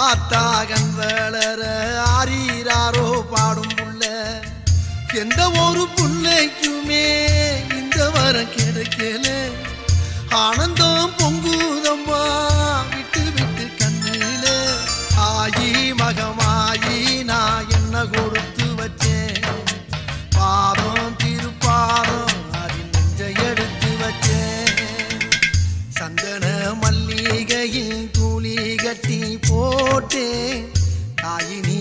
ஆத்தாகன் வளர ஆறீராரோ பாடும் புள்ள எந்த ஒரு புள்ளைக்குமே இந்த வரம் கிடைக்கல. ஆனந்தம் பொங்குதம்மா விட்டு விட்டு கண்ணில. ஆயி மகமாயி நான் என்ன கொடுத்து வச்சேன்? பாதம் திருப்பாதம் அதில் நெஞ்ச எடுத்து வச்சேன். சந்தன போற்றேன் தாயினி